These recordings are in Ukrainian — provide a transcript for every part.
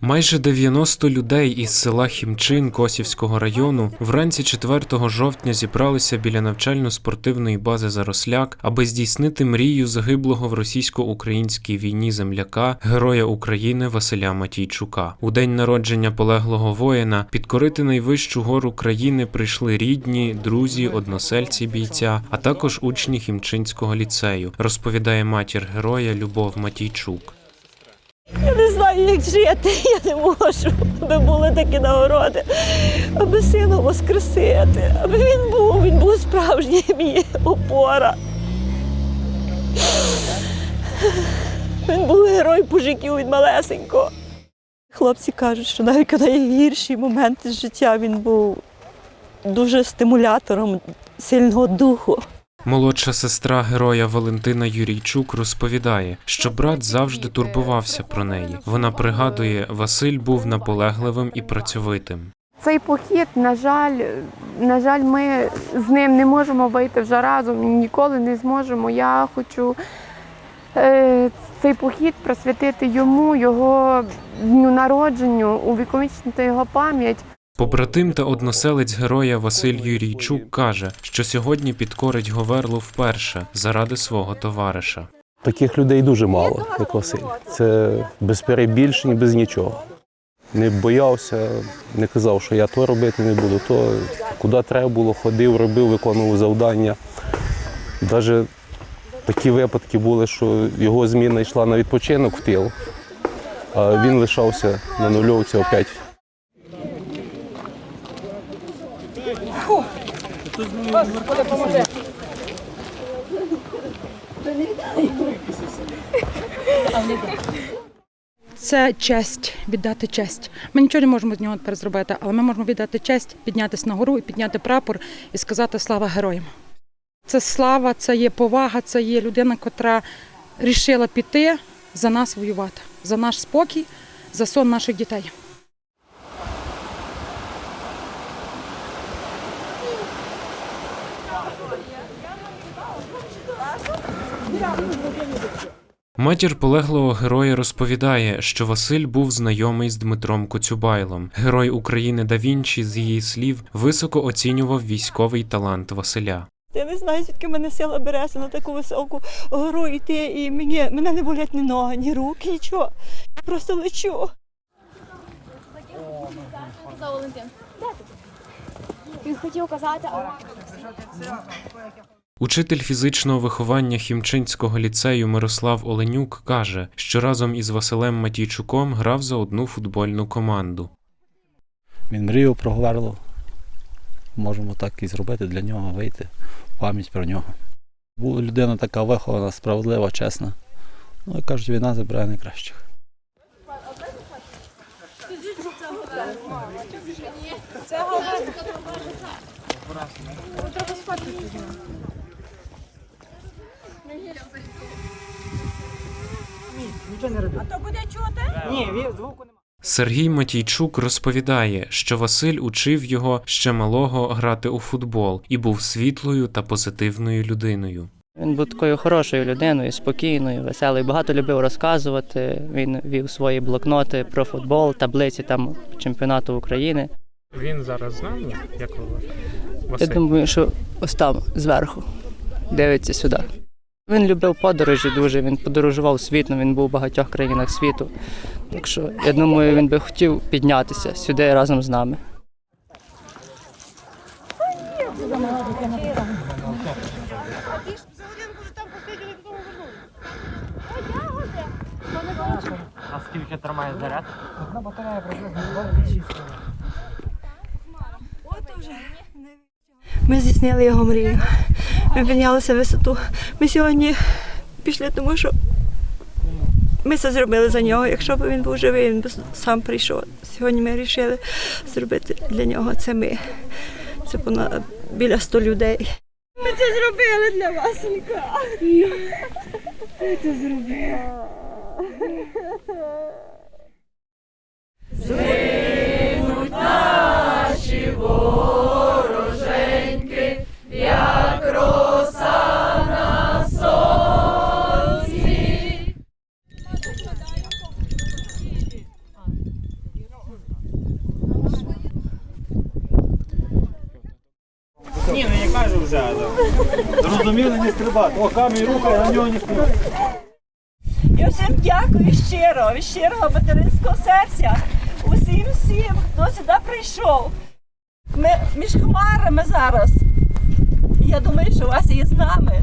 Майже 90 людей із села Хімчин Косівського району вранці 4 жовтня зібралися біля навчально-спортивної бази Заросляк, аби здійснити мрію загиблого в російсько-українській війні земляка, героя України Василя Матійчука. У день народження полеглого воїна підкорити найвищу гору країни прийшли рідні, друзі, односельці бійця, а також учні Хімчинського ліцею, розповідає матір героя Любов Матійчук. Як жити, я не можу, аби були такі нагороди, аби сина воскресити, аби він був, він був справжній мій опора. Він був герой мужиків від малесенького. Хлопці кажуть, що навіть коли є гірші моменти життя, він був дуже стимулятором сильного духу. Молодша сестра героя Валентина Юрійчук розповідає, що брат завжди турбувався про неї. Вона пригадує, Василь був наполегливим і працьовитим. Цей похід, на жаль, на жаль, ми з ним не можемо вийти вже разом, ніколи не зможемо. Я хочу е, цей похід присвятити йому, його дню народженню, увіковічнити його пам'ять. Побратим та односелець героя Василь Юрійчук каже, що сьогодні підкорить Говерлу вперше заради свого товариша. Таких людей дуже мало, як Василь. Це без перебільшень, без нічого. Не боявся, не казав, що я то робити не буду, то куди треба було, ходив, робив, виконував завдання. Навіть такі випадки були, що його зміна йшла на відпочинок в тил, а він лишався на нульовці опять. Це честь, віддати честь. Ми нічого не можемо з нього тепер зробити, але ми можемо віддати честь, піднятися на гору і підняти прапор і сказати слава героям. Це слава, це є повага, це є людина, котра рішила піти за нас воювати, за наш спокій, за сон наших дітей. Матір полеглого героя розповідає, що Василь був знайомий з Дмитром Коцюбайлом. Герой України да Вінчі, з її слів, високо оцінював військовий талант Василя. Я не знаю, звідки мене сила береться на таку високу гору йти, і мені, мене не болять ні ноги, ні руки, нічого. Я просто лечу. за Валентин. Він хотів казати, а Учитель фізичного виховання Хімчинського ліцею Мирослав Оленюк каже, що разом із Василем Матійчуком грав за одну футбольну команду. Він мріяв про Говерло. Можемо так і зробити для нього, вийти пам'ять про нього. Була людина така вихована, справедлива, чесна. Ну, як кажуть, війна забирає найкращих. Сергій Матійчук розповідає, що Василь учив його ще малого грати у футбол і був світлою та позитивною людиною. Він був такою хорошою людиною, спокійною, веселою. Багато любив розказувати. Він вів свої блокноти про футбол, таблиці там чемпіонату України. Він зараз з нами, як ви вважаєте? Я Василь. думаю, що ось там зверху дивиться сюди. Він любив подорожі дуже. Він подорожував світом, він був у багатьох країнах світу. Так що я думаю, він би хотів піднятися сюди разом з нами. А скільки тримає заряд? Ми здійснили його мрію. Ми піднялися висоту. Ми сьогодні пішли, тому що ми це зробили за нього. Якщо б він був живий, він б сам прийшов. Сьогодні ми вирішили зробити для нього це ми. Це понад біля 100 людей. Ми це зробили для Василька. Ми це зробили. Зрозуміли, не стрибати. О, камінь рухає, на нього не стрибати. Я всім дякую щиро, від щирого материнського серця. Усім всім, хто сюди прийшов. Ми між хмарами зараз. Я думаю, що вас є з нами.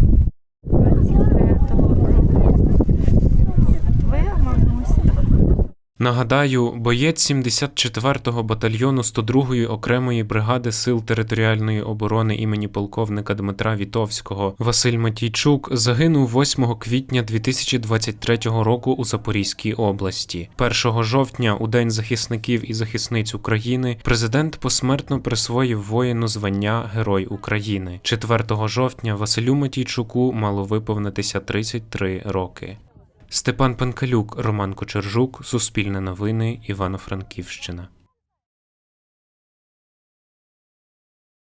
Нагадаю, боєць 74-го батальйону 102-ї окремої бригади сил територіальної оборони імені полковника Дмитра Вітовського Василь Матійчук загинув 8 квітня 2023 року у Запорізькій області. 1 жовтня, у День захисників і захисниць України, президент посмертно присвоїв воїну звання Герой України. 4 жовтня Василю Матійчуку мало виповнитися 33 роки. Степан Панкалюк, Роман Кочержук, Суспільне новини, Івано-Франківщина.